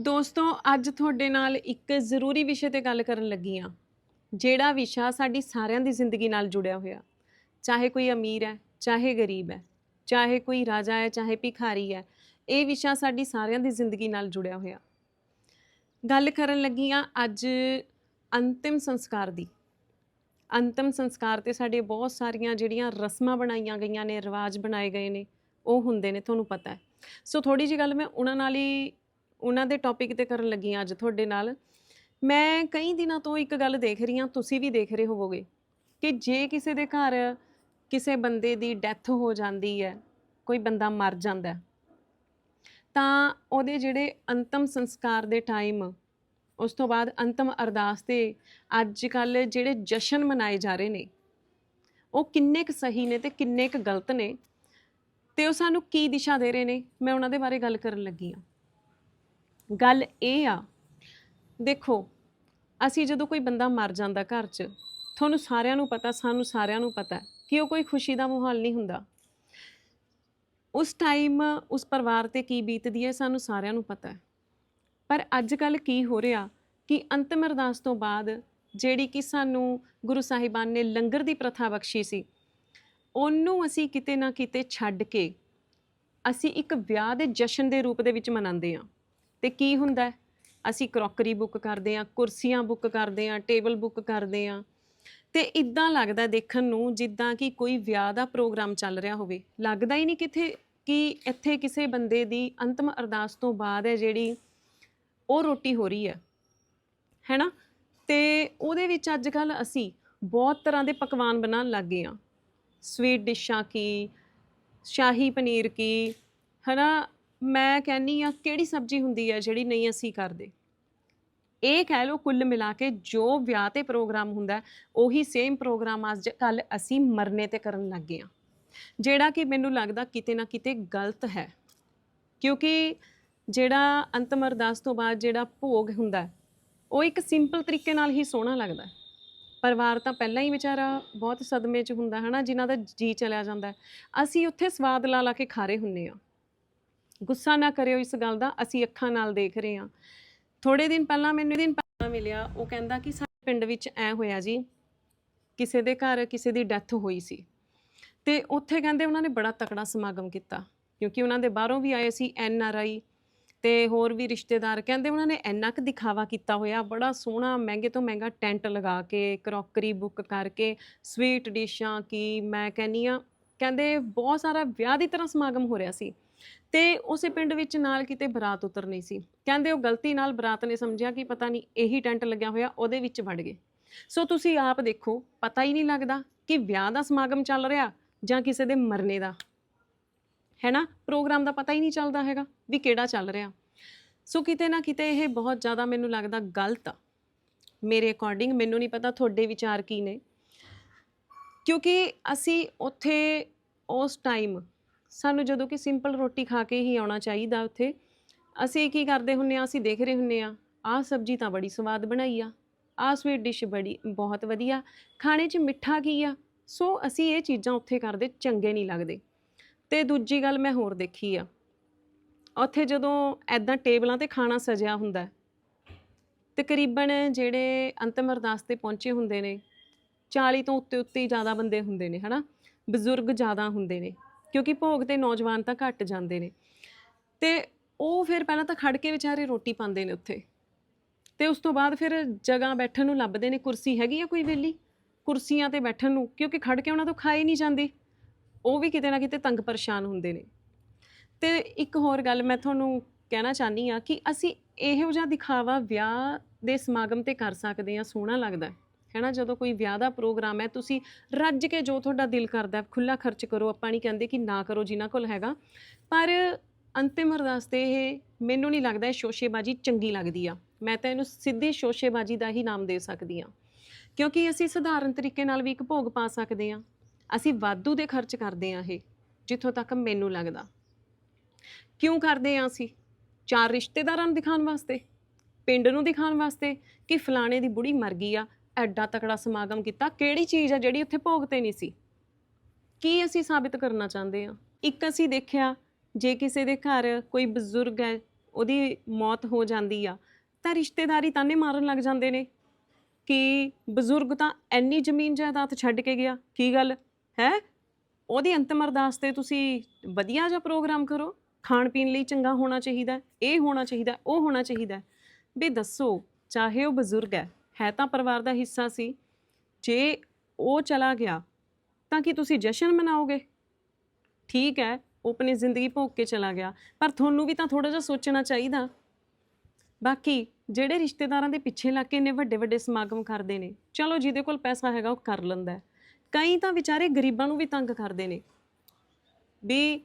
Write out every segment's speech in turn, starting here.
ਦੋਸਤੋ, ਅੱਜ ਤੁਹਾਡੇ ਨਾਲ ਇੱਕ ਜ਼ਰੂਰੀ ਵਿਸ਼ੇ ਤੇ ਗੱਲ ਕਰਨ ਲੱਗੀ ਆ ਜਿਹੜਾ ਵਿਸ਼ਾ ਸਾਡੀ ਸਾਰਿਆਂ ਦੀ ਜ਼ਿੰਦਗੀ ਨਾਲ ਜੁੜਿਆ ਹੋਇਆ। ਚਾਹੇ ਕੋਈ ਅਮੀਰ ਹੈ, ਚਾਹੇ ਗਰੀਬ ਹੈ, ਚਾਹੇ ਕੋਈ ਰਾਜਾ ਹੈ, ਚਾਹੇ ਭਿਖਾਰੀ ਹੈ, ਇਹ ਵਿਸ਼ਾ ਸਾਡੀ ਸਾਰਿਆਂ ਦੀ ਜ਼ਿੰਦਗੀ ਨਾਲ ਜੁੜਿਆ ਹੋਇਆ। ਗੱਲ ਕਰਨ ਲੱਗੀ ਆ ਅੱਜ ਅੰਤਿਮ ਸੰਸਕਾਰ ਦੀ। ਅੰਤਿਮ ਸੰਸਕਾਰ ਤੇ ਸਾਡੇ ਬਹੁਤ ਸਾਰੀਆਂ ਜਿਹੜੀਆਂ ਰਸਮਾਂ ਬਣਾਈਆਂ ਗਈਆਂ ਨੇ, ਰਿਵਾਜ ਬਣਾਏ ਗਏ ਨੇ, ਉਹ ਹੁੰਦੇ ਨੇ, ਤੁਹਾਨੂੰ ਪਤਾ ਹੈ। ਸੋ ਥੋੜੀ ਜੀ ਗੱਲ ਮੈਂ ਉਹਨਾਂ ਨਾਲ ਹੀ ਉਹਨਾਂ ਦੇ ਟੌਪਿਕ ਤੇ ਕਰਨ ਲੱਗੀ ਹਾਂ ਅੱਜ ਤੁਹਾਡੇ ਨਾਲ। ਮੈਂ ਕਈ ਦਿਨਾਂ ਤੋਂ ਇੱਕ ਗੱਲ ਦੇਖ ਰਹੀ ਹਾਂ ਤੁਸੀਂ ਵੀ ਦੇਖ ਰਹੇ ਹੋਵੋਗੇ ਕਿ ਜੇ ਕਿਸੇ ਦੇ ਘਰ ਕਿਸੇ ਬੰਦੇ ਦੀ ਡੈਥ ਹੋ ਜਾਂਦੀ ਹੈ, ਕੋਈ ਬੰਦਾ ਮਰ ਜਾਂਦਾ ਤਾਂ ਉਹਦੇ ਜਿਹੜੇ ਅੰਤਮ ਸੰਸਕਾਰ ਦੇ ਟਾਈਮ ਉਸ ਤੋਂ ਬਾਅਦ ਅੰਤਮ ਅਰਦਾਸ ਤੇ ਅੱਜ ਕੱਲ ਜਿਹੜੇ ਜਸ਼ਨ ਮਨਾਏ ਜਾ ਰਹੇ ਨੇ, ਉਹ ਕਿੰਨੇ ਕੁ ਸਹੀ ਨੇ ਤੇ ਕਿੰਨੇ ਕੁ ਗਲਤ ਨੇ, ਤੇ ਉਹ ਸਾਨੂੰ ਕੀ ਦਿਸ਼ਾ ਦੇ ਰਹੇ ਨੇ, ਮੈਂ ਉਹਨਾਂ ਦੇ ਬਾਰੇ ਗੱਲ ਕਰਨ ਲੱਗੀ ਆ। ਗੱਲ ਇਹ ਆ, ਦੇਖੋ, ਅਸੀਂ ਜਦੋਂ ਕੋਈ ਬੰਦਾ ਮਰ ਜਾਂਦਾ ਘਰ 'ਚ, ਤੁਹਾਨੂੰ ਸਾਰਿਆਂ ਨੂੰ ਪਤਾ, ਸਾਨੂੰ ਸਾਰਿਆਂ ਨੂੰ ਪਤਾ ਕਿ ਉਹ ਕੋਈ ਖੁਸ਼ੀ ਦਾ ਮਾਹੌਲ ਨਹੀਂ ਹੁੰਦਾ। ਉਸ ਟਾਈਮ ਉਸ ਪਰਿਵਾਰ ਤੇ ਕੀ ਬੀਤਦੀ ਹੈ, ਸਾਨੂੰ ਸਾਰਿਆਂ ਨੂੰ ਪਤਾ ਹੈ। ਪਰ ਅੱਜ ਕੱਲ ਕੀ ਹੋ ਰਿਹਾ ਕਿ ਅੰਤਮ ਅਰਦਾਸ ਤੋਂ ਬਾਅਦ ਜਿਹੜੀ ਕਿ ਸਾਨੂੰ ਗੁਰੂ ਸਾਹਿਬਾਨ ਨੇ ਲੰਗਰ ਦੀ ਪ੍ਰਥਾ ਬਖਸ਼ੀ ਸੀ, ਉਹਨੂੰ ਅਸੀਂ ਕਿਤੇ ਨਾ ਕਿਤੇ ਛੱਡ ਕੇ ਅਸੀਂ ਇੱਕ ਵਿਆਹ ਦੇ ਜਸ਼ਨ ਦੇ ਰੂਪ ਦੇ ਵਿੱਚ ਮਨਾਉਂਦੇ ਹਾਂ। ਤੇ ਕੀ ਹੁੰਦਾ ਅਸੀਂ ਕਰੋਕਰੀ ਬੁੱਕ ਕਰਦੇ ਹਾਂ, ਕੁਰਸੀਆਂ ਬੁੱਕ ਕਰਦੇ ਹਾਂ, ਟੇਬਲ ਬੁੱਕ ਕਰਦੇ ਹਾਂ। ਤੇ ਇਦਾਂ ਲੱਗਦਾ ਦੇਖਣ ਨੂੰ ਜਿੱਦਾਂ ਕਿ ਕੋਈ ਵਿਆਹ ਦਾ ਪ੍ਰੋਗਰਾਮ ਚੱਲ ਰਿਹਾ ਹੋਵੇ। ਲੱਗਦਾ ਹੀ ਨਹੀਂ ਕਿਥੇ ਕਿ ਇੱਥੇ ਕਿਸੇ ਬੰਦੇ ਦੀ ਅੰਤਮ ਅਰਦਾਸ ਤੋਂ ਬਾਅਦ ਹੈ ਜਿਹੜੀ ਉਹ ਰੋਟੀ ਹੋ ਰਹੀ ਹੈ। ਹੈਨਾ? ਤੇ ਉਹਦੇ ਵਿੱਚ ਅੱਜ ਕੱਲ ਅਸੀਂ ਬਹੁਤ ਤਰ੍ਹਾਂ ਦੇ ਪਕਵਾਨ ਬਣਾਉਣ ਲੱਗ ਗਏ ਹਾਂ। ਸਵੀਟ ਡਿਸ਼ਾਂ ਕੀ, ਸ਼ਾਹੀ ਪਨੀਰ ਕੀ, ਹਨਾ? ਮੈਂ ਕਹਿੰਨੀ ਆ ਕਿਹੜੀ ਸਬਜ਼ੀ ਹੁੰਦੀ ਹੈ ਜਿਹੜੀ ਨਹੀਂ ਅਸੀਂ ਕਰਦੇ ਇਹ ਕਹਿ ਲਓ ਕੁੱਲ ਮਿਲਾ ਕੇ ਜੋ ਵਿਆਹ ਤੇ ਪ੍ਰੋਗਰਾਮ ਹੁੰਦਾ ਹੈ, ਉਹੀ ਸੇਮ ਪ੍ਰੋਗਰਾਮ ਅੱਜ ਕੱਲ ਅਸੀਂ ਮਰਨੇ ਤੇ ਕਰਨ ਲੱਗ ਗਏ ਆ ਜਿਹੜਾ ਕਿ ਮੈਨੂੰ ਲੱਗਦਾ ਕਿਤੇ ਨਾ ਕਿਤੇ ਗਲਤ ਹੈ ਕਿਉਂਕਿ ਜਿਹੜਾ ਅੰਤਮ ਅਰਦਾਸ ਤੋਂ ਬਾਅਦ ਜਿਹੜਾ ਭੋਗ ਹੁੰਦਾ ਹੈ, ਉਹ ਇੱਕ ਸਿੰਪਲ ਤਰੀਕੇ ਨਾਲ ਹੀ ਸੋਹਣਾ ਲੱਗਦਾ ਹੈ। ਪਰਿਵਾਰ ਤਾਂ ਪਹਿਲਾਂ ਹੀ ਵਿਚਾਰਾ ਬਹੁਤ ਸਦਮੇ 'ਚ ਹੁੰਦਾ ਹੈ ਨਾ ਜਿਨ੍ਹਾਂ ਦਾ ਜੀ ਚਲਿਆ ਜਾਂਦਾ ਹੈ। ਅਸੀਂ ਉੱਥੇ ਸਵਾਦ ਲਾ ਲਾ ਕੇ ਖਾਰੇ ਹੁੰਨੇ ਆ ਗੁੱਸਾ ਨਾ ਕਰਿਓ ਇਸ ਗੱਲ ਦਾ, ਅਸੀਂ ਅੱਖਾਂ ਨਾਲ ਦੇਖ ਰਹੇ ਹਾਂ। ਥੋੜੇ ਦਿਨ ਪਹਿਲਾਂ ਮੈਨੂੰ ਦਿਨ ਪਹਿਲਾਂ ਮਿਲਿਆ, ਉਹ ਕਹਿੰਦਾ ਕਿ ਸਾਡੇ ਪਿੰਡ ਵਿੱਚ ਐ ਹੋਇਆ ਜੀ, ਕਿਸੇ ਦੇ ਘਰ ਕਿਸੇ ਦੀ ਡੈਥ ਹੋਈ ਸੀ। ਤੇ ਉੱਥੇ ਕਹਿੰਦੇ ਉਹਨਾਂ ਨੇ ਬੜਾ ਤਕੜਾ ਸਮਾਗਮ ਕੀਤਾ, ਕਿਉਂਕਿ ਉਹਨਾਂ ਦੇ ਬਾਹਰੋਂ ਵੀ ਆਏ ਸੀ ਐਨ ਆਰ ਆਈ ਤੇ ਹੋਰ ਵੀ ਰਿਸ਼ਤੇਦਾਰ, ਕਹਿੰਦੇ ਉਹਨਾਂ ਨੇ ਇੰਨਾ ਕੁ ਦਿਖਾਵਾ ਕੀਤਾ ਹੋਇਆ, ਬੜਾ ਸੋਹਣਾ, ਮਹਿੰਗੇ ਤੋਂ ਮਹਿੰਗਾ ਟੈਂਟ ਲਗਾ ਕੇ, ਕਰੋਕਰੀ ਬੁੱਕ ਕਰਕੇ, ਸਵੀਟ ਡਿਸ਼ਾਂ ਕੀ, ਮੈਂ ਕਹਿੰਨੀ ਆ ਕਹਿੰਦੇ ਬਹੁਤ ਸਾਰਾ ਵਿਆਹ ਦੀ ਤਰ੍ਹਾਂ ਸਮਾਗਮ ਹੋ ਰਿਹਾ ਸੀ। ਤੇ ਉਸੇ ਪਿੰਡ ਵਿੱਚ ਨਾਲ ਕਿਤੇ ਬਰਾਤ ਉਤਰਨੀ ਸੀ। ਕਹਿੰਦੇ ਉਹ ਗਲਤੀ ਨਾਲ ਬਰਾਤ ਨੇ ਸਮਝਿਆ ਕਿ ਪਤਾ ਨਹੀਂ ਇਹੀ ਟੈਂਟ ਲੱਗਿਆ ਹੋਇਆ, ਉਹਦੇ ਵਿੱਚ ਵੜ ਗਏ। ਸੋ ਤੁਸੀਂ ਆਪ ਦੇਖੋ, ਪਤਾ ਹੀ ਨਹੀਂ ਲੱਗਦਾ ਕਿ ਵਿਆਹ ਦਾ ਸਮਾਗਮ ਚੱਲ ਰਿਹਾ ਜਾਂ ਕਿਸੇ ਦੇ ਮਰਨੇ ਦਾ। ਹੈ ਨਾ? ਪ੍ਰੋਗਰਾਮ ਦਾ ਪਤਾ ਹੀ ਨਹੀਂ ਚੱਲਦਾ ਹੈਗਾ ਵੀ ਕਿਹੜਾ ਚੱਲ ਰਿਹਾ। ਸੋ ਕਿਤੇ ਨਾ ਕਿਤੇ ਇਹ ਬਹੁਤ ਜ਼ਿਆਦਾ ਮੈਨੂੰ ਲੱਗਦਾ ਗਲਤ ਆ। ਮੇਰੇ ਅਕੋਰਡਿੰਗ ਮੈਨੂੰ ਨਹੀਂ ਪਤਾ ਤੁਹਾਡੇ ਵਿਚਾਰ ਕੀ ਨੇ। ਕਿਉਂਕਿ ਅਸੀਂ ਉੱਥੇ ਉਸ ਟਾਈਮ ਸਾਨੂੰ ਜਦੋਂ ਕਿ ਸਿੰਪਲ ਰੋਟੀ ਖਾ ਕੇ ਹੀ ਆਉਣਾ ਚਾਹੀਦਾ ਉੱਥੇ, ਅਸੀਂ ਕੀ ਕਰਦੇ ਹੁੰਨੇ ਆ ਅਸੀਂ ਦੇਖ ਰਹੇ ਹੁੰਨੇ ਆ ਆਹ ਸਬਜ਼ੀ ਤਾਂ ਬੜੀ ਸਵਾਦ ਬਣਾਈ ਆ, ਆਹ ਸਵੀਟ ਡਿਸ਼ ਬੜੀ, ਬਹੁਤ ਵਧੀਆ, ਖਾਣੇ 'ਚ ਮਿੱਠਾ ਕੀ ਆ? ਸੋ ਅਸੀਂ ਇਹ ਚੀਜ਼ਾਂ ਉੱਥੇ ਕਰਦੇ, ਚੰਗੇ ਨਹੀਂ ਲੱਗਦੇ। ਤੇ ਦੂਜੀ ਗੱਲ ਮੈਂ ਹੋਰ ਦੇਖੀ ਆ, ਉੱਥੇ ਜਦੋਂ ਐਦਾਂ ਟੇਬਲਾਂ ਤੇ ਖਾਣਾ ਸਜਿਆ ਹੁੰਦਾ, ਤਕਰੀਬਨ ਜਿਹੜੇ ਅੰਤਮ ਅਰਦਾਸ ਤੇ ਪਹੁੰਚੇ ਹੁੰਦੇ ਨੇ 40 ਤੋਂ ਉੱਤੇ ਉੱਤੇ ਹੀ ਜ਼ਿਆਦਾ ਬੰਦੇ ਹੁੰਦੇ ਨੇ, ਹਨਾ? ਬਜ਼ੁਰਗ ਜ਼ਿਆਦਾ ਹੁੰਦੇ ਨੇ। ਕਿਉਂਕਿ ਭੋਗ ਤੇ ਨੌਜਵਾਨ ਤਾਂ ਘੱਟ ਜਾਂਦੇ ਨੇ। ਤੇ ਉਹ ਫਿਰ ਪਹਿਲਾਂ ਤਾਂ ਖੜ ਕੇ ਵਿਚਾਰੇ ਰੋਟੀ ਪਾਉਂਦੇ ਨੇ ਉੱਥੇ। ਤੇ ਉਸ ਤੋਂ ਬਾਅਦ ਫਿਰ ਜਗ੍ਹਾ ਬੈਠਣ ਨੂੰ ਲੱਭਦੇ ਨੇ। ਕੁਰਸੀ ਹੈਗੀ ਆ ਕੋਈ ਵਿਹਲੀ? ਕੁਰਸੀਆਂ ਤੇ ਬੈਠਣ ਨੂੰ, ਕਿਉਂਕਿ ਖੜ ਕੇ ਉਹਨਾਂ ਤੋਂ ਖਾਈ ਨਹੀਂ ਜਾਂਦੀ। ਉਹ ਵੀ ਕਿਤੇ ਨਾ ਕਿਤੇ ਤੰਗ ਪਰੇਸ਼ਾਨ ਹੁੰਦੇ ਨੇ। ਤੇ ਇੱਕ ਹੋਰ ਗੱਲ ਮੈਂ ਤੁਹਾਨੂੰ ਕਹਿਣਾ ਚਾਹਨੀ ਆ ਕਿ ਅਸੀਂ ਇਹੋ ਜਿਹਾ ਦਿਖਾਵਾ ਵਿਆਹ ਦੇ ਸਮਾਗਮ ਤੇ ਕਰ ਸਕਦੇ ਆ ਸੋਹਣਾ ਲੱਗਦਾ ਹੈ। ਹੈਨਾ ਜਦੋਂ ਕੋਈ ਵਿਆਹ ਦਾ ਪ੍ਰੋਗਰਾਮ ਹੈ, ਤੁਸੀਂ ਰੱਜ ਕੇ ਜੋ ਤੁਹਾਡਾ ਦਿਲ ਕਰਦਾ ਹੈ ਖੁੱਲਾ ਖਰਚ ਕਰੋ, ਆਪਾਂ ਨਹੀਂ ਕਹਿੰਦੇ ਕਿ ਨਾ ਕਰੋ ਜਿਨ੍ਹਾਂ ਕੋਲ ਹੈਗਾ। ਪਰ ਅੰਤਿਮ ਅਰਦਾਸ ਤੇ ਇਹ ਮੈਨੂੰ ਨਹੀਂ ਲੱਗਦਾ ਇਹ ਸ਼ੋਸ਼ੇਬਾਜ਼ੀ ਚੰਗੀ ਲੱਗਦੀ ਆ। ਮੈਂ ਤਾਂ ਇਹਨੂੰ ਸਿੱਧੀ ਸ਼ੋਸ਼ੇਬਾਜ਼ੀ ਦਾ ਹੀ ਨਾਮ ਦੇ ਸਕਦੀ ਆ। ਕਿਉਂਕਿ ਅਸੀਂ ਸਧਾਰਨ ਤਰੀਕੇ ਨਾਲ ਵੀ ਇੱਕ ਭੋਗ ਪਾ ਸਕਦੇ ਆ। ਅਸੀਂ ਵਾਧੂ ਦੇ ਖਰਚ ਕਰਦੇ ਆ ਇਹ, ਜਿੱਥੋਂ ਤੱਕ ਮੈਨੂੰ ਲੱਗਦਾ। ਕਿਉਂ ਕਰਦੇ ਆ ਅਸੀਂ? ਚਾਰ ਰਿਸ਼ਤੇਦਾਰਾਂ ਨੂੰ ਦਿਖਾਉਣ ਵਾਸਤੇ? ਪਿੰਡ ਨੂੰ ਦਿਖਾਉਣ ਵਾਸਤੇ? ਕਿ ਫਲਾਣੇ ਦੀ ਬੁੜੀ ਮਰ ਗਈ ਆ ਐਡਾ ਤਕੜਾ ਸਮਾਗਮ ਕੀਤਾ, ਕਿਹੜੀ ਚੀਜ਼ ਆ ਜਿਹੜੀ ਉੱਥੇ ਭੋਗ ਤੇ ਨਹੀਂ ਸੀ? ਕੀ ਅਸੀਂ ਸਾਬਿਤ ਕਰਨਾ ਚਾਹੁੰਦੇ ਆ? ਇੱਕ ਅਸੀਂ ਦੇਖਿਆ, ਜੇ ਕਿਸੇ ਦੇ ਘਰ ਕੋਈ ਬਜ਼ੁਰਗ ਹੈ, ਉਹਦੀ ਮੌਤ ਹੋ ਜਾਂਦੀ ਆ, ਤਾਂ ਰਿਸ਼ਤੇਦਾਰੀ ਤਾਨੇ ਮਾਰਨ ਲੱਗ ਜਾਂਦੇ ਨੇ। ਕਿ ਬਜ਼ੁਰਗ ਤਾਂ ਐਨੀ ਜ਼ਮੀਨ ਜਾਇਦਾਦ ਛੱਡ ਕੇ ਗਿਆ, ਕੀ ਗੱਲ? ਹੈ? ਉਹਦੀ ਅੰਤਮ ਅਰਦਾਸ ਤੇ ਤੁਸੀਂ ਵਧੀਆ ਜਿਹਾ ਪ੍ਰੋਗਰਾਮ ਕਰੋ। ਖਾਣ ਪੀਣ ਲਈ ਚੰਗਾ ਹੋਣਾ ਚਾਹੀਦਾ, ਇਹ ਹੋਣਾ ਚਾਹੀਦਾ, ਉਹ ਹੋਣਾ ਚਾਹੀਦਾ। ਵੀ ਦੱਸੋ, ਚਾਹੇ ਉਹ ਬਜ਼ੁਰਗ ਹੈ ਹੈ ਤਾਂ ਪਰਿਵਾਰ ਦਾ ਹਿੱਸਾ ਸੀ। ਜੇ ਉਹ ਚਲਾ ਗਿਆ, ਤਾਂ ਕੀ ਤੁਸੀਂ ਜਸ਼ਨ ਮਨਾਓਗੇ? ਠੀਕ ਹੈ, ਉਹ ਆਪਣੀ ਜ਼ਿੰਦਗੀ ਭੋਗ ਕੇ ਚਲਾ ਗਿਆ, ਪਰ ਤੁਹਾਨੂੰ ਵੀ ਤਾਂ ਥੋੜਾ ਜਿਹਾ ਸੋਚਣਾ ਚਾਹੀਦਾ। ਬਾਕੀ ਜਿਹੜੇ ਰਿਸ਼ਤੇਦਾਰਾਂ ਦੇ ਪਿੱਛੇ ਲੱਗ ਕੇ ਇੰਨੇ ਵੱਡੇ ਵੱਡੇ ਸਮਾਗਮ ਕਰਦੇ ਨੇ, ਚਲੋ ਜਿਹਦੇ ਕੋਲ ਪੈਸਾ ਹੈਗਾ ਉਹ ਕਰ ਲੈਂਦਾ ਕਈ ਤਾਂ ਵਿਚਾਰੇ ਗਰੀਬਾਂ ਨੂੰ ਵੀ ਤੰਗ ਕਰਦੇ ਨੇ। ਵੀ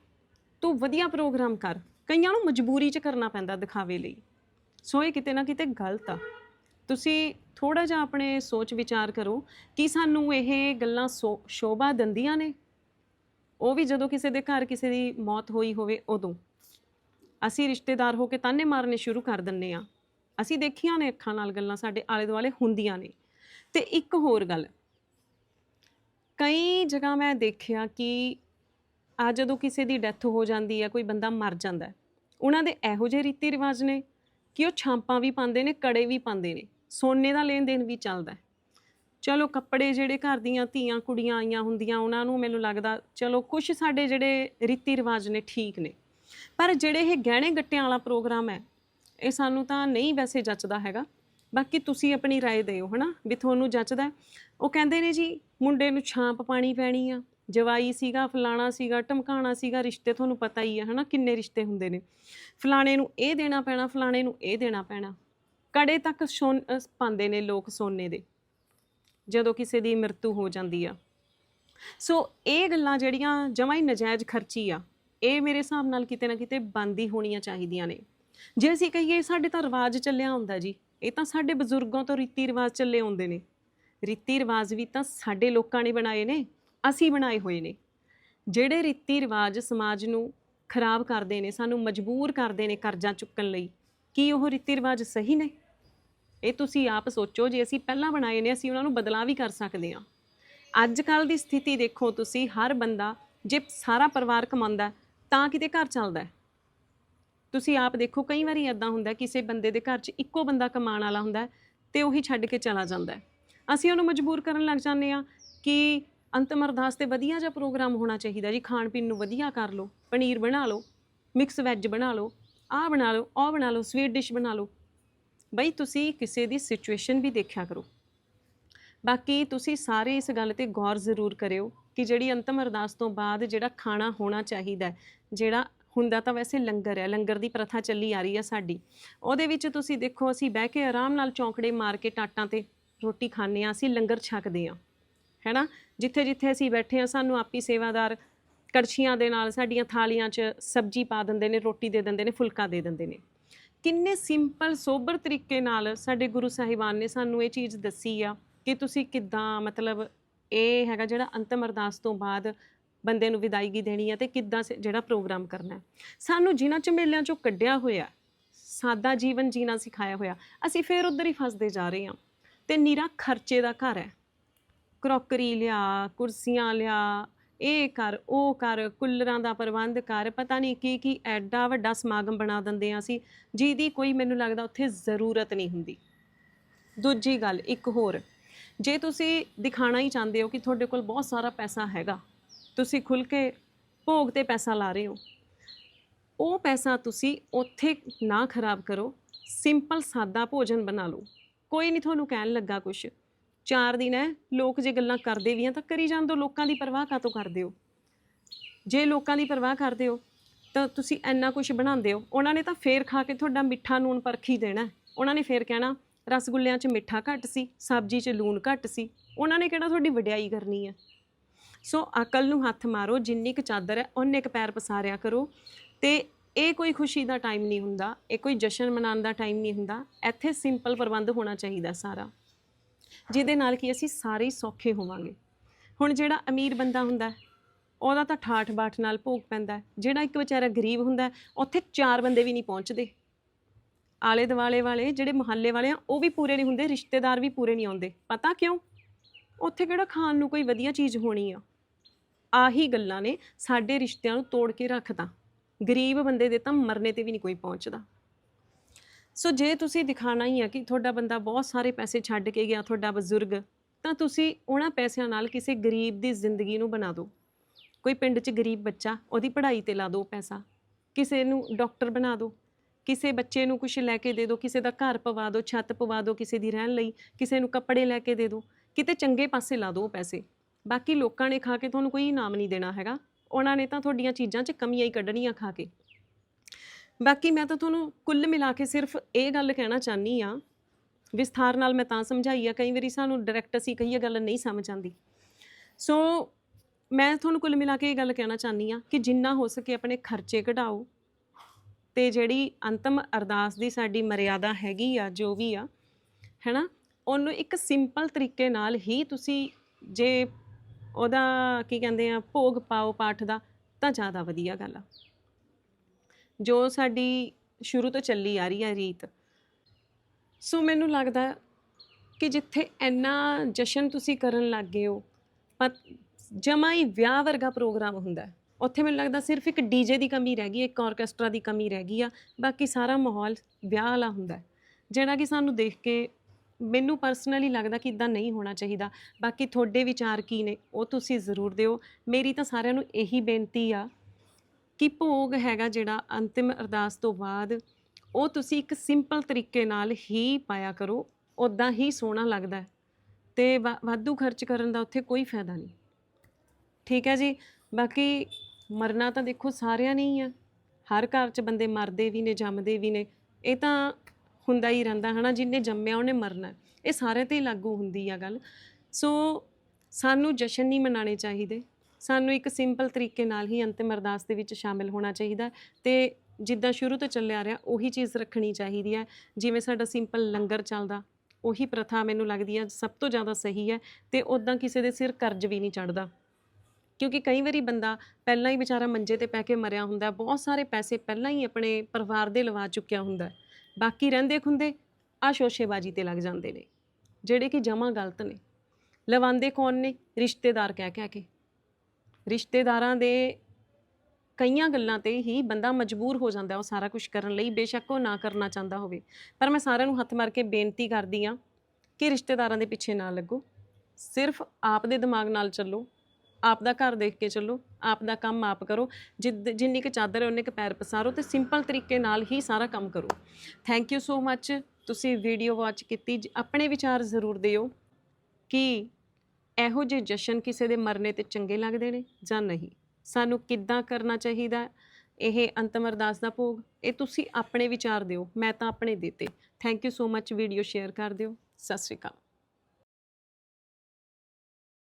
ਤੂੰ ਵਧੀਆ ਪ੍ਰੋਗਰਾਮ ਕਰ, ਕਈਆਂ ਨੂੰ ਮਜਬੂਰੀ 'ਚ ਕਰਨਾ ਪੈਂਦਾ ਦਿਖਾਵੇ ਲਈ। ਸੋ ਇਹ ਕਿਤੇ ਨਾ ਕਿਤੇ ਗਲਤ ਆ। ਤੁਸੀਂ ਥੋੜਾ ਜਿਹਾ ਆਪਣੇ ਸੋਚ ਵਿਚਾਰ ਕਰੋ, ਕਿ ਸਾਨੂੰ ਇਹ ਗੱਲਾਂ ਸੋ- ਸ਼ੋਭਾ ਦਿੰਦੀਆਂ ਨੇ? ਉਹ ਵੀ ਜਦੋਂ ਕਿਸੇ ਦੇ ਘਰ ਕਿਸੇ ਦੀ ਮੌਤ ਹੋਈ ਹੋਵੇ ਉਦੋਂ। ਅਸੀਂ ਰਿਸ਼ਤੇਦਾਰ ਹੋ ਕੇ ਤਾਨੇ ਮਾਰਨੇ ਸ਼ੁਰੂ ਕਰ ਦਿੰਨੇ ਆ। ਅਸੀਂ ਦੇਖੀਆਂ ਨੇ ਅੱਖਾਂ ਨਾਲ ਗੱਲਾਂ ਸਾਡੇ ਆਲੇ ਦੁਆਲੇ ਹੁੰਦੀਆਂ ਨੇ। ਤੇ ਇੱਕ ਹੋਰ ਗੱਲ। ਕਈ ਜਗ੍ਹਾ ਮੈਂ ਦੇਖਿਆ ਕਿ ਆ ਜਦੋਂ ਕਿਸੇ ਦੀ ਡੈਥ ਹੋ ਜਾਂਦੀ ਹੈ ਕੋਈ ਬੰਦਾ ਮਰ ਜਾਂਦਾ ਉਹਨਾਂ ਦੇ ਇਹੋ ਜਿਹੇ ਰੀਤੀ ਰਿਵਾਜ ਨੇ ਕਿ ਉਹ ਛਾਂਪਾਂ ਵੀ ਪਾਉਂਦੇ ਨੇ, ਕੜੇ ਵੀ ਪਾਉਂਦੇ ਨੇ। ਸੋਨੇ ਦਾ ਲੈਣ ਦੇਣ ਵੀ ਚੱਲਦਾ ਹੈ। ਚਲੋ ਕੱਪੜੇ ਜਿਹੜੇ ਘਰ ਦੀਆਂ ਧੀਆਂ ਕੁੜੀਆਂ ਆਈਆਂ ਹੁੰਦੀਆਂ ਉਹਨਾਂ ਨੂੰ ਮੈਨੂੰ ਲੱਗਦਾ ਚਲੋ ਕੁਝ ਸਾਡੇ ਜਿਹੜੇ ਰੀਤੀ ਰਿਵਾਜ ਨੇ ਠੀਕ ਨੇ ਪਰ ਜਿਹੜੇ ਇਹ ਗਹਿਣੇ ਗੱਟਿਆਂ ਵਾਲਾ ਪ੍ਰੋਗਰਾਮ ਹੈ ਇਹ ਸਾਨੂੰ ਤਾਂ ਨਹੀਂ ਵੈਸੇ ਜੱਚਦਾ ਹੈਗਾ ਬਾਕੀ ਤੁਸੀਂ ਆਪਣੀ رائے ਦਿਓ ਹਨਾ ਵੀ ਤੁਹਾਨੂੰ ਜੱਚਦਾ ਹੈ। ਉਹ ਕਹਿੰਦੇ ਨੇ ਜੀ ਮੁੰਡੇ ਨੂੰ ਛਾਂਪ ਪਾਣੀ ਪੈਣੀ ਆ ਜਵਾਈ ਸੀਗਾ ਫਲਾਣਾ ਸੀਗਾ ਟਮਕਾਣਾ ਸੀਗਾ ਰਿਸ਼ਤੇ ਤੁਹਾਨੂੰ ਪਤਾ ਹੀ ਆ ਹਨਾ ਕਿੰਨੇ ਰਿਸ਼ਤੇ ਹੁੰਦੇ ਨੇ ਫਲਾਣੇ ਨੂੰ ਇਹ ਦੇਣਾ ਪੈਣਾ ਫਲਾਣੇ ਨੂੰ ਇਹ ਦੇਣਾ ਪੈਣਾ ਕੜੇ ਤੱਕ ਸੋਨ ਅਹ ਪਾਉਂਦੇ ਨੇ ਲੋਕ ਸੋਨੇ ਦੇ, ਜਦੋਂ ਕਿਸੇ ਦੀ ਮ੍ਰਿਤੂ ਹੋ ਜਾਂਦੀ ਆ। ਸੋ ਇਹ ਗੱਲਾਂ ਜਿਹੜੀਆਂ ਜਮਾਂ ਹੀ ਨਜਾਇਜ਼ ਖਰਚੀ ਆ, ਇਹ ਮੇਰੇ ਹਿਸਾਬ ਨਾਲ ਕਿਤੇ ਨਾ ਕਿਤੇ ਬੰਦ ਹੀ ਹੋਣੀਆਂ ਚਾਹੀਦੀਆਂ ਨੇ। ਜੇ ਅਸੀਂ ਕਹੀਏ ਸਾਡੇ ਤਾਂ ਰਿਵਾਜ ਚੱਲਿਆ ਹੁੰਦਾ ਜੀ, ਇਹ ਤਾਂ ਸਾਡੇ ਬਜ਼ੁਰਗਾਂ ਤੋਂ ਰੀਤੀ ਰਿਵਾਜ ਚੱਲੇ ਆਉਂਦੇ ਨੇ। ਰੀਤੀ ਰਿਵਾਜ ਵੀ ਤਾਂ ਸਾਡੇ ਲੋਕਾਂ ਨੇ ਬਣਾਏ ਨੇ, ਅਸੀਂ ਬਣਾਏ ਹੋਏ ਨੇ। ਜਿਹੜੇ ਰੀਤੀ ਰਿਵਾਜ ਸਮਾਜ ਨੂੰ ਖਰਾਬ ਕਰਦੇ ਨੇ, ਸਾਨੂੰ ਮਜਬੂਰ ਕਰਦੇ ਨੇ ਕਰਜ਼ਾ ਚੁੱਕਣ ਲਈ ਕੀ ਉਹ ਰੀਤੀ ਰਿਵਾਜ ਸਹੀ ਨੇ? ਇਹ ਤੁਸੀਂ ਆਪ ਸੋਚੋ, ਜੇ ਅਸੀਂ ਪਹਿਲਾਂ ਬਣਾਏ ਨੇ, ਅਸੀਂ ਉਹਨਾਂ ਨੂੰ ਬਦਲਾ ਵੀ ਕਰ ਸਕਦੇ ਹਾਂ। ਅੱਜ ਕੱਲ ਦੀ ਸਥਿਤੀ ਦੇਖੋ ਤੁਸੀਂ, ਹਰ ਬੰਦਾ ਜੇ ਸਾਰਾ ਪਰਿਵਾਰ ਕਮਾਉਂਦਾ ਤਾਂ ਕਿਤੇ ਘਰ ਚੱਲਦਾ ਤੁਸੀਂ ਆਪ ਦੇਖੋ, ਕਈ ਵਾਰੀ ਇਦਾਂ ਹੁੰਦਾ ਕਿਸੇ ਬੰਦੇ ਦੇ ਘਰ 'ਚ ਇੱਕੋ ਬੰਦਾ ਕਮਾਉਣ ਵਾਲਾ ਹੁੰਦਾ ਹੈ ਤੇ ਉਹੀ ਛੱਡ ਕੇ ਚਲਾ ਜਾਂਦਾ ਅਸੀਂ ਉਹਨੂੰ ਮਜਬੂਰ ਕਰਨ ਲੱਗ ਜਾਂਦੇ ਆ ਕਿ ਅੰਤਮ ਅਰਦਾਸ ਤੇ ਵਧੀਆ ਜਿਹਾ ਪ੍ਰੋਗਰਾਮ ਹੋਣਾ ਚਾਹੀਦਾ ਜੀ ਖਾਣ ਪੀਣ ਨੂੰ ਵਧੀਆ ਕਰ ਲਓ, ਪਨੀਰ ਬਣਾ ਲਓ, ਮਿਕਸ ਵੈਜ ਬਣਾ ਲਓ ਆਹ ਬਣਾ ਲਓ ਉਹ ਬਣਾ ਲਓ ਸਵੀਟ ਡਿਸ਼ ਬਣਾ ਲਓ। ਬਈ ਤੁਸੀਂ ਕਿਸੇ ਦੀ ਸਿਚੁਏਸ਼ਨ ਵੀ ਦੇਖਿਆ ਕਰੋ। ਬਾਕੀ ਤੁਸੀਂ ਸਾਰੇ ਇਸ ਗੱਲ ਤੇ ਗੌਰ ਜ਼ਰੂਰ ਕਰਿਓ ਕਿ ਜਿਹੜੀ ਅੰਤਮ ਅਰਦਾਸ ਤੋਂ ਬਾਅਦ ਜਿਹੜਾ ਖਾਣਾ ਹੋਣਾ ਚਾਹੀਦਾ ਜਿਹੜਾ ਹੁੰਦਾ ਤਾਂ ਵੈਸੇ ਲੰਗਰ ਹੈ, ਲੰਗਰ ਦੀ ਪ੍ਰਥਾ ਚੱਲੀ ਆ ਰਹੀ ਹੈ ਸਾਡੀ। ਉਹਦੇ ਵਿੱਚ ਤੁਸੀਂ ਦੇਖੋ, ਅਸੀਂ ਬਹਿ ਕੇ ਆਰਾਮ ਨਾਲ ਚੌਂਕੜੇ ਮਾਰ ਕੇ ਟਾਟਾਂ ਤੇ ਰੋਟੀ ਖਾਂਦੇ ਆ ਅਸੀਂ ਲੰਗਰ ਛਕਦੇ ਆ ਹੈਨਾ ਜਿੱਥੇ ਜਿੱਥੇ ਅਸੀਂ ਬੈਠੇ ਆ ਸਾਨੂੰ ਆਪੀ ਸੇਵਾਦਾਰ ਕੜਛੀਆਂ ਦੇ ਨਾਲ ਸਾਡੀਆਂ ਥਾਲੀਆਂ 'ਚ ਸਬਜ਼ੀ ਪਾ ਦਿੰਦੇ ਨੇ, ਰੋਟੀ ਦੇ ਦਿੰਦੇ ਨੇ, ਫੁਲਕਾ ਦੇ ਦਿੰਦੇ ਨੇ। ਕਿੰਨੇ ਸਿੰਪਲ ਸੋਬਰ ਤਰੀਕੇ ਨਾਲ ਸਾਡੇ ਗੁਰੂ ਸਾਹਿਬਾਨ ਨੇ ਸਾਨੂੰ ਇਹ ਚੀਜ਼ ਦੱਸੀ ਆ ਕਿ ਤੁਸੀਂ ਕਿੱਦਾਂ ਮਤਲਬ ਇਹ ਹੈਗਾ ਜਿਹੜਾ ਅੰਤਮ ਅਰਦਾਸ ਤੋਂ ਬਾਅਦ ਬੰਦੇ ਨੂੰ ਵਿਦਾਇਗੀ ਦੇਣੀ ਹੈ ਤੇ ਕਿੱਦਾਂ ਸ- ਜਿਹੜਾ ਪ੍ਰੋਗਰਾਮ ਕਰਨਾ ਹੈ। ਸਾਨੂੰ ਜਿਨ੍ਹਾਂ ਝਮੇਲਿਆਂ ਚੋਂ ਕੱਢਿਆ ਹੋਇਆ, ਸਾਦਾ ਜੀਵਨ ਜੀਣਾ ਸਿਖਾਇਆ ਹੋਇਆ, ਅਸੀਂ ਫੇਰ ਉਧਰ ਹੀ ਫਸਦੇ ਜਾ ਰਹੇ ਹਾਂ। ਤੇ ਨੀਰਾ ਖਰਚੇ ਦਾ ਘਰ ਹੈ। ਕਰੋਕਰੀ ਲਿਆ, ਕੁਰਸੀਆਂ ਲਿਆ ਇਹ ਕਰ, ਉਹ ਕਰ, ਕੁੱਲਰਾਂ ਦਾ ਪ੍ਰਬੰਧ ਕਰ, ਪਤਾ ਨਹੀਂ ਕੀ ਕੀ ਐਡਾ ਵੱਡਾ ਸਮਾਗਮ ਬਣਾ ਦਿੰਦੇ ਆ ਅਸੀਂ, ਜਿਹਦੀ ਕੋਈ ਮੈਨੂੰ ਲੱਗਦਾ ਉੱਥੇ ਜ਼ਰੂਰਤ ਨਹੀਂ ਹੁੰਦੀ। ਦੂਜੀ ਗੱਲ, ਇੱਕ ਹੋਰ, ਜੇ ਤੁਸੀਂ ਦਿਖਾਣਾ ਹੀ ਚਾਹੁੰਦੇ ਹੋ ਕਿ ਤੁਹਾਡੇ ਕੋਲ ਬਹੁਤ ਸਾਰਾ ਪੈਸਾ ਹੈਗਾ, ਤੁਸੀਂ ਖੁੱਲ ਕੇ ਭੋਗ ਤੇ ਪੈਸਾ ਲਾ ਰਹੇ ਹੋ, ਉਹ ਪੈਸਾ ਤੁਸੀਂ ਉੱਥੇ ਨਾ ਖਰਾਬ ਕਰੋ, ਸਿੰਪਲ ਸਾਦਾ ਭੋਜਨ ਬਣਾ ਲਓ। ਕੋਈ ਨਹੀਂ ਤੁਹਾਨੂੰ ਕਹਿਣ ਲੱਗਾ ਕੁਛ। ਚਾਰ ਦਿਨ ਹੈ, ਲੋਕ ਜੇ ਗੱਲਾਂ ਕਰਦੇ ਵੀ ਆ ਤਾਂ ਕਰੀ ਜਾਂਦੋ ਲੋਕਾਂ ਦੀ ਪਰਵਾਹ ਕਾਤੋਂ ਕਰਦੇ ਹੋ? ਜੇ ਲੋਕਾਂ ਦੀ ਪਰਵਾਹ ਕਰਦੇ ਹੋ, ਤਾਂ ਤੁਸੀਂ ਇੰਨਾ ਕੁਝ ਬਣਾਉਂਦੇ ਹੋ, ਉਹਨਾਂ ਨੇ ਤਾਂ ਫੇਰ ਖਾ ਕੇ ਤੁਹਾਡਾ ਮਿੱਠਾ ਨੂਨ ਪਰਖੀ ਦੇਣਾ ਉਹਨਾਂ ਨੇ ਫੇਰ ਕਹਿਣਾ, ਰਸਗੁੱਲਿਆਂ 'ਚ ਮਿੱਠਾ ਘੱਟ ਸੀ, ਸਬਜ਼ੀ 'ਚ ਲੂਣ ਘੱਟ ਸੀ, ਉਹਨਾਂ ਨੇ ਕਿਹੜਾ ਤੁਹਾਡੀ ਵਡਿਆਈ ਕਰਨੀ ਹੈ? ਸੋ ਅਕਲ ਨੂੰ ਹੱਥ ਮਾਰੋ, ਜਿੰਨੀ ਕੁ ਚਾਦਰ ਹੈ ਉਹਨੇ ਕੁ ਪੈਰ ਪਸਾਰਿਆ ਕਰੋ, ਤੇ ਇਹ ਕੋਈ ਖੁਸ਼ੀ ਦਾ ਟਾਈਮ ਨਹੀਂ ਹੁੰਦਾ, ਇਹ ਕੋਈ ਜਸ਼ਨ ਮਨਾਉਣ ਦਾ ਟਾਈਮ ਨਹੀਂ ਹੁੰਦਾ, ਇੱਥੇ ਸਿੰਪਲ ਪ੍ਰਬੰਧ ਹੋਣਾ ਚਾਹੀਦਾ ਸਾਰਾ। ਜਿਹਦੇ ਨਾਲ ਕਿ ਅਸੀਂ ਸਾਰੇ ਹੀ ਸੌਖੇ ਹੋਵਾਂਗੇ। ਹੁਣ ਜਿਹੜਾ ਅਮੀਰ ਬੰਦਾ ਹੁੰਦਾ ਉਹਦਾ ਤਾਂ ਠਾਠ ਬਾਠ ਨਾਲ ਭੋਗ ਪੈਂਦਾ ਜਿਹੜਾ ਇੱਕ ਵਿਚਾਰਾ ਗਰੀਬ ਹੁੰਦਾ ਉੱਥੇ ਚਾਰ ਬੰਦੇ ਵੀ ਨਹੀਂ ਪਹੁੰਚਦੇ। ਆਲੇ ਦੁਆਲੇ ਵਾਲੇ, ਜਿਹੜੇ ਮੁਹੱਲੇ ਵਾਲੇ ਆ, ਉਹ ਵੀ ਪੂਰੇ ਨਹੀਂ ਹੁੰਦੇ, ਰਿਸ਼ਤੇਦਾਰ ਵੀ ਪੂਰੇ ਨਹੀਂ ਆਉਂਦੇ। ਪਤਾ ਕਿਉਂ? ਉੱਥੇ ਕਿਹੜਾ ਖਾਣ ਨੂੰ ਕੋਈ ਵਧੀਆ ਚੀਜ਼ ਹੋਣੀ ਆ? ਆਹੀ ਗੱਲਾਂ ਨੇ ਸਾਡੇ ਰਿਸ਼ਤਿਆਂ ਨੂੰ ਤੋੜ ਕੇ ਰੱਖਦਾ ਗਰੀਬ ਬੰਦੇ ਦੇ ਤਾਂ ਮਰਨੇ ਤੇ ਵੀ ਨਹੀਂ ਕੋਈ ਪਹੁੰਚਦਾ। ਸੋ ਜੇ ਤੁਸੀਂ ਦਿਖਾਣਾ ਹੀ ਆ ਕਿ ਤੁਹਾਡਾ ਬੰਦਾ ਬਹੁਤ ਸਾਰੇ ਪੈਸੇ ਛੱਡ ਕੇ ਗਿਆ, ਤੁਹਾਡਾ ਬਜ਼ੁਰਗ, ਤਾਂ ਤੁਸੀਂ ਉਹਨਾਂ ਪੈਸਿਆਂ ਨਾਲ ਕਿਸੇ ਗਰੀਬ ਦੀ ਜ਼ਿੰਦਗੀ ਨੂੰ ਬਣਾ ਦਿਓ। ਕੋਈ ਪਿੰਡ 'ਚ ਗਰੀਬ ਬੱਚਾ, ਉਹਦੀ ਪੜ੍ਹਾਈ ਤੇ ਲਾ ਦਿਓ ਪੈਸਾ। ਕਿਸੇ ਨੂੰ ਡਾਕਟਰ ਬਣਾ ਦਿਓ। ਕਿਸੇ ਬੱਚੇ ਨੂੰ ਕੁਝ ਲੈ ਕੇ ਦੇ ਦਿਓ, ਕਿਸੇ ਦਾ ਘਰ ਪਵਾ ਦਿਓ, ਛੱਤ ਪਵਾ ਦਿਓ ਕਿਸੇ ਦੀ ਰਹਿਣ ਲਈ, ਕਿਸੇ ਨੂੰ ਕੱਪੜੇ ਲੈ ਕੇ ਦੇ ਦਿਓ, ਕਿਤੇ ਚੰਗੇ ਪਾਸੇ ਲਾ ਦਿਓ ਉਹ ਪੈਸੇ। ਬਾਕੀ ਲੋਕਾਂ ਨੇ ਖਾ ਕੇ ਤੁਹਾਨੂੰ ਕੋਈ ਇਨਾਮ ਨਹੀਂ ਦੇਣਾ ਹੈਗਾ। ਉਹਨਾਂ ਨੇ ਤਾਂ ਤੁਹਾਡੀਆਂ ਚੀਜ਼ਾਂ 'ਚ ਕਮੀਆਂ ਹੀ ਕੱਢਣੀਆਂ ਖਾ ਕੇ। ਬਾਕੀ ਮੈਂ ਤਾਂ ਤੁਹਾਨੂੰ ਕੁੱਲ ਮਿਲਾ ਕੇ ਸਿਰਫ ਇਹ ਗੱਲ ਕਹਿਣਾ ਚਾਹਨੀ ਆ ਵਿਸਥਾਰ ਨਾਲ ਮੈਂ ਤਾਂ ਸਮਝਾਈ ਆ, ਕਈ ਵਾਰੀ ਸਾਨੂੰ ਡਾਇਰੈਕਟ ਅਸੀਂ ਕਹੀਏ ਗੱਲ ਨਹੀਂ ਸਮਝ ਆਉਂਦੀ। ਸੋ ਮੈਂ ਤੁਹਾਨੂੰ ਕੁੱਲ ਮਿਲਾ ਕੇ ਇਹ ਗੱਲ ਕਹਿਣਾ ਚਾਹਨੀ ਆ ਕਿ ਜਿੰਨਾ ਹੋ ਸਕੇ ਆਪਣੇ ਖਰਚੇ ਘਟਾਓ ਤੇ ਜਿਹੜੀ ਅੰਤਮ ਅਰਦਾਸ ਦੀ ਸਾਡੀ ਮਰਿਆਦਾ ਹੈਗੀ ਆ, ਜੋ ਵੀ ਆ, ਹੈਨਾ, ਉਹਨੂੰ ਇੱਕ ਸਿੰਪਲ ਤਰੀਕੇ ਨਾਲ ਹੀ ਤੁਸੀਂ ਜੇ ਉਹਦਾ ਕੀ ਕਹਿੰਦੇ ਆ, ਭੋਗ ਪਾਓ ਪਾਠ ਦਾ, ਤਾਂ ਜ਼ਿਆਦਾ ਵਧੀਆ ਗੱਲ ਆ। ਜੋ ਸਾਡੀ ਸ਼ੁਰੂ ਤੋਂ ਚੱਲੀ ਆ ਰਹੀ ਹੈ ਰੀਤ। ਸੋ ਮੈਨੂੰ ਲੱਗਦਾ ਕਿ ਜਿੱਥੇ ਇੰਨਾ ਜਸ਼ਨ ਤੁਸੀਂ ਕਰਨ ਲੱਗ ਗਏ ਹੋ ਜਮਾ ਹੀ ਵਿਆਹ ਵਰਗਾ ਪ੍ਰੋਗਰਾਮ ਹੁੰਦਾ ਹੈ। ਉੱਥੇ ਮੈਨੂੰ ਲੱਗਦਾ ਸਿਰਫ ਇੱਕ ਡੀਜੇ ਦੀ ਕਮੀ ਰਹਿ ਗਈ, ਇੱਕ ਆਰਕੈਸਟਰਾ ਦੀ ਕਮੀ ਰਹਿ ਗਈ ਆ, ਬਾਕੀ ਸਾਰਾ ਮਾਹੌਲ ਵਿਆਹ ਵਾਲਾ ਹੁੰਦਾ ਜਿਹੜਾ ਕਿ ਸਾਨੂੰ ਦੇਖ ਕੇ ਮੈਨੂੰ ਪਰਸਨਲੀ ਲੱਗਦਾ ਕਿ ਇਦਾਂ ਨਹੀਂ ਹੋਣਾ ਚਾਹੀਦਾ। ਬਾਕੀ ਤੁਹਾਡੇ ਵਿਚਾਰ ਕੀ ਨੇ, ਉਹ ਤੁਸੀਂ ਜ਼ਰੂਰ ਦਿਓ। ਮੇਰੀ ਤਾਂ ਸਾਰਿਆਂ ਨੂੰ ਇਹੀ ਬੇਨਤੀ ਆ ਕਿ ਭੋਗ ਹੈਗਾ ਜਿਹੜਾ ਅੰਤਿਮ ਅਰਦਾਸ ਤੋਂ ਬਾਅਦ ਉਹ ਤੁਸੀਂ ਇੱਕ ਸਿੰਪਲ ਤਰੀਕੇ ਨਾਲ ਹੀ ਪਾਇਆ ਕਰੋ ਉਦਾਂ ਹੀ ਸੋਹਣਾ ਲੱਗਦਾ ਹੈ ਤੇ ਵਾ- ਵਾਧੂ ਖਰਚ ਕਰਨ ਦਾ ਉੱਥੇ ਕੋਈ ਫਾਇਦਾ ਨਹੀਂ। ਠੀਕ ਹੈ ਜੀ? ਬਾਕੀ ਮਰਨਾ ਤਾਂ ਦੇਖੋ ਸਾਰਿਆਂ ਨੇ ਹੀ ਆ। ਹਰ ਘਰ 'ਚ ਬੰਦੇ ਮਰਦੇ ਵੀ ਨੇ, ਜੰਮਦੇ ਵੀ ਨੇ। ਇਹ ਤਾਂ ਹੁੰਦਾ ਹੀ ਰਹਿੰਦਾ, ਹਨਾ? ਜਿੰਨੇ ਜੰਮਿਆ ਉਹਨੇ ਮਰਨਾ। ਹੈ। ਇਹ ਸਾਰੇ ਤੇ ਹੀ ਲਾਗੂ ਹੁੰਦੀ ਆ ਗੱਲ। ਸੋ ਸਾਨੂੰ ਜਸ਼ਨ ਨਹੀਂ ਮਨਾਉਣੇ ਚਾਹੀਦੇ। ਸਾਨੂੰ ਇੱਕ ਸਿੰਪਲ ਤਰੀਕੇ ਨਾਲ ਹੀ ਅੰਤਿਮ ਅਰਦਾਸ ਦੇ ਵਿੱਚ ਸ਼ਾਮਿਲ ਹੋਣਾ ਚਾਹੀਦਾ ਹੈ ਤੇ ਜਿੱਦਾਂ ਸ਼ੁਰੂ ਤੋਂ ਚੱਲਿਆ ਰਿਹਾ, ਉਹੀ ਚੀਜ਼ ਰੱਖਣੀ ਚਾਹੀਦੀ ਹੈ। ਜਿਵੇਂ ਸਾਡਾ ਸਿੰਪਲ ਲੰਗਰ ਚੱਲਦਾ, ਉਹੀ ਪ੍ਰਥਾ ਮੈਨੂੰ ਲੱਗਦੀ ਹੈ, ਸਭ ਤੋਂ ਜ਼ਿਆਦਾ ਸਹੀ ਹੈ ਤੇ ਉਦਾਂ ਕਿਸੇ ਦੇ ਸਿਰ ਕਰਜ਼ ਵੀ ਨਹੀਂ ਚੜਦਾ ਕਿਉਂਕਿ ਕਈ ਵਾਰੀ ਬੰਦਾ ਪਹਿਲਾਂ ਹੀ ਵਿਚਾਰਾ ਮੰਜੇ ਤੇ ਪੈ ਕੇ ਮਰਿਆ ਹੁੰਦਾ ਬਹੁਤ ਸਾਰੇ ਪੈਸੇ ਪਹਿਲਾਂ ਹੀ ਆਪਣੇ ਪਰਿਵਾਰ ਦੇ ਲਵਾ ਚੁੱਕਿਆ ਹੁੰਦਾ ਬਾਕੀ ਰਹਿੰਦੇ ਖੁੰਦੇ ਆ ਸ਼ੋਸ਼ੇਬਾਜੀ ਤੇ ਲੱਗ ਜਾਂਦੇ ਨੇ, ਜਿਹੜੇ ਕਿ ਜਮਾ ਗਲਤ ਨੇ। ਲਵਾਉਂਦੇ ਕੌਣ ਨੇ? ਰਿਸ਼ਤੇਦਾਰ ਕਹਿ ਕਹਿ ਕੇ। ਰਿਸ਼ਤੇਦਾਰਾਂ ਦੇ ਕਈਆਂ ਗੱਲਾਂ ਤੇ ਹੀ ਬੰਦਾ ਮਜਬੂਰ ਹੋ ਜਾਂਦਾ ਉਹ ਸਾਰਾ ਕੁਝ ਕਰਨ ਲਈ, ਬੇਸ਼ੱਕ ਉਹ ਨਾ ਕਰਨਾ ਚਾਹੁੰਦਾ ਹੋਵੇ। ਪਰ ਮੈਂ ਸਾਰਿਆਂ ਨੂੰ ਹੱਥ ਮਾਰ ਕੇ ਬੇਨਤੀ ਕਰਦੀ ਆ ਕਿ ਰਿਸ਼ਤੇਦਾਰਾਂ ਦੇ ਪਿੱਛੇ ਨਾ ਲੱਗੋ। ਸਿਰਫ ਆਪ ਦੇ ਦਿਮਾਗ ਨਾਲ ਚੱਲੋ, ਆਪ ਦਾ ਘਰ ਦੇਖ ਕੇ ਚੱਲੋ, ਆਪ ਦਾ ਕੰਮ ਆਪ ਕਰੋ, ਜਿੱਦ- ਜਿੰਨੀ ਕੁ ਚਾਦਰ ਹੈ ਉਨੇ ਕੁ ਪੈਰ ਪਸਾਰੋ ਤੇ ਸਿੰਪਲ ਤਰੀਕੇ ਨਾਲ ਹੀ ਸਾਰਾ ਕੰਮ ਕਰੋ। ਥੈਂਕ ਯੂ ਸੋ ਮੱਚ ਤੁਸੀਂ ਵੀਡੀਓ ਵਾਚ ਕੀਤੀ। ਜ- ਆਪਣੇ ਵਿਚਾਰ ਜ਼ਰੂਰ ਦਿਓ ਕਿ ਇਹੋ ਜਿਹੇ ਜਸ਼ਨ ਕਿਸੇ ਦੇ ਮਰਨੇ ਤੇ ਚੰਗੇ ਲੱਗਦੇ ਨੇ ਜਾਂ ਨਹੀਂ? ਸਾਨੂੰ ਕਿੱਦਾਂ ਕਰਨਾ ਚਾਹੀਦਾ? ਇਹ ਅੰਤਮ ਅਰਦਾਸ ਦਾ ਭੋਗ? ਇਹ ਤੁਸੀਂ ਆਪਣੇ ਵਿਚਾਰ ਦਿਓ, ਮੈਂ ਤਾਂ ਆਪਣੇ ਦਿੱਤੇ। Thank you so much video share ਕਰ ਦਿਓ। ਸਤਿ ਸ਼੍ਰੀ ਅਕਾਲ।